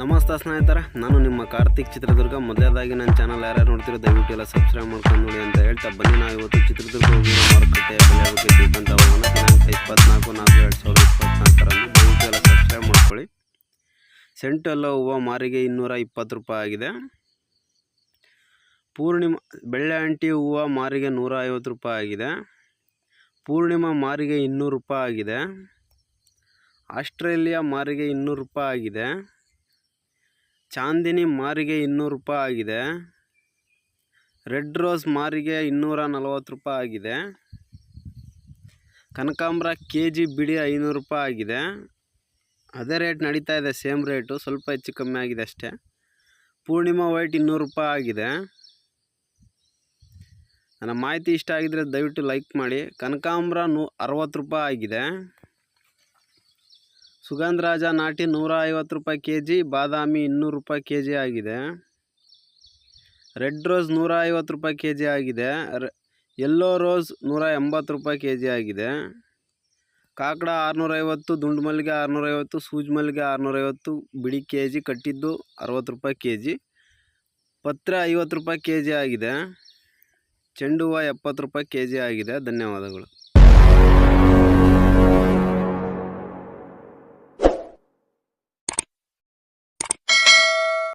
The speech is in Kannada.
ನಮಸ್ತೆ ಸ್ನೇಹಿತರ, ನಾನು ನಿಮ್ಮ ಕಾರ್ತಿಕ್ ಚಿತ್ರದುರ್ಗ. ಮೊದಲಾದಾಗಿ ನನ್ನ ಚಾನಲ್ ಯಾರ್ಯಾರು ನೋಡ್ತಿರೋ ದಯವಿಟ್ಟು ಎಲ್ಲ ಸಬ್ಸ್ಕ್ರೈಬ್ ಮಾಡ್ಕೊಂಡು ನೋಡಿ ಅಂತ ಹೇಳ್ತಾ ಬನ್ನಿ. ನಾವು ಇವತ್ತು ಚಿತ್ರದುರ್ಗ ಹೂವಿನ ಮಾರುಕಟ್ಟೆ ಬೆಲೆ ಬಗ್ಗೆ ತಿಳ್ಕೊಂತ ಹೋಗೋಣ. ಇಪ್ಪತ್ನಾಲ್ಕು ನಾಲ್ಕು ಎರಡು ಸಾವಿರದ ಇಪ್ಪತ್ನಾಲ್ಕರಂದು ದಯವಿಟ್ಟು ಎಲ್ಲ ಸಬ್ಸ್ಕ್ರೈಬ್ ಮಾಡ್ಕೊಳ್ಳಿ. ಸೆಂಟು ಎಲ್ಲ ಹೂವು ಮಾರಿಗೆ ಇನ್ನೂರ ಇಪ್ಪತ್ತು ರೂಪಾಯಿ ಆಗಿದೆ. ಪೂರ್ಣಿಮಾ, ಬೆಳ್ಳೆ ಅಂಟಿ ಹೂವು ಮಾರಿಗೆ ನೂರ ಐವತ್ತು ರೂಪಾಯಿ ಆಗಿದೆ. ಪೂರ್ಣಿಮಾ ಮಾರಿಗೆ ಇನ್ನೂರು ರೂಪಾಯಿ ಆಗಿದೆ. ಆಸ್ಟ್ರೇಲಿಯಾ ಮಾರಿಗೆ ಇನ್ನೂರು ರೂಪಾಯಿ ಆಗಿದೆ. ಚಾಂದಿನಿ ಮಾರಿಗೆ ಇನ್ನೂರು ರೂಪಾಯಿ ಆಗಿದೆ. ರೆಡ್ ರೋಸ್ ಮಾರಿಗೆ ಇನ್ನೂರ ನಲವತ್ತು ರೂಪಾಯಿ ಆಗಿದೆ. ಕನಕಾಂಬ್ರ ಕೆ ಜಿ ಬಿಡಿ ಐನೂರು ರೂಪಾಯಿ ಆಗಿದೆ. ಅದೇ ರೇಟ್ ನಡೀತಾ ಇದೆ, ಸೇಮ್ ರೇಟು, ಸ್ವಲ್ಪ ಹೆಚ್ಚು ಕಮ್ಮಿ ಆಗಿದೆ ಅಷ್ಟೇ. ಪೂರ್ಣಿಮಾ ವೈಟ್ ಇನ್ನೂರು ರೂಪಾಯಿ ಆಗಿದೆ. ನನ್ನ ಮಾಹಿತಿ ಇಷ್ಟ ಆಗಿದ್ದರೆ ದಯವಿಟ್ಟು ಲೈಕ್ ಮಾಡಿ. ಕನಕಾಂಬ್ರ ನೂ ಅರವತ್ತು ರೂಪಾಯಿ ಆಗಿದೆ. ಸುಗಂಧರಾಜ ನಾಟಿ ನೂರ ಐವತ್ತು ರೂಪಾಯಿ ಕೆ ಜಿ ಬಾದಾಮಿ ಇನ್ನೂರು ರೂಪಾಯಿ ಕೆ ಜಿ ಆಗಿದೆ. ರೆಡ್ ರೋಸ್ ನೂರ ಐವತ್ತು ರೂಪಾಯಿ ಕೆ ಜಿ ಆಗಿದೆ. ರ, ಯೆಲ್ಲೋ ರೋಸ್ ನೂರ ಎಂಬತ್ತು ರೂಪಾಯಿ ಕೆ ಜಿ ಆಗಿದೆ. ಕಾಕಡ ಆರುನೂರೈವತ್ತು ದುಂಡು ಮಲ್ಲಿಗೆ ಆರುನೂರೈವತ್ತು ಸೂಜಿ ಮಲ್ಲಿಗೆ ಆರುನೂರೈವತ್ತು ಬಿಡಿ ಕೆ ಜಿ ಕಟ್ಟಿದ್ದು ಅರವತ್ತು ರೂಪಾಯಿ ಕೆ ಜಿ ಪತ್ರ ಐವತ್ತು ರೂಪಾಯಿ ಕೆ ಜಿ ಆಗಿದೆ. ಚೆಂಡು ಹೂವು ಎಪ್ಪತ್ತು ರೂಪಾಯಿ ಕೆ ಜಿ ಆಗಿದೆ. ಧನ್ಯವಾದಗಳು.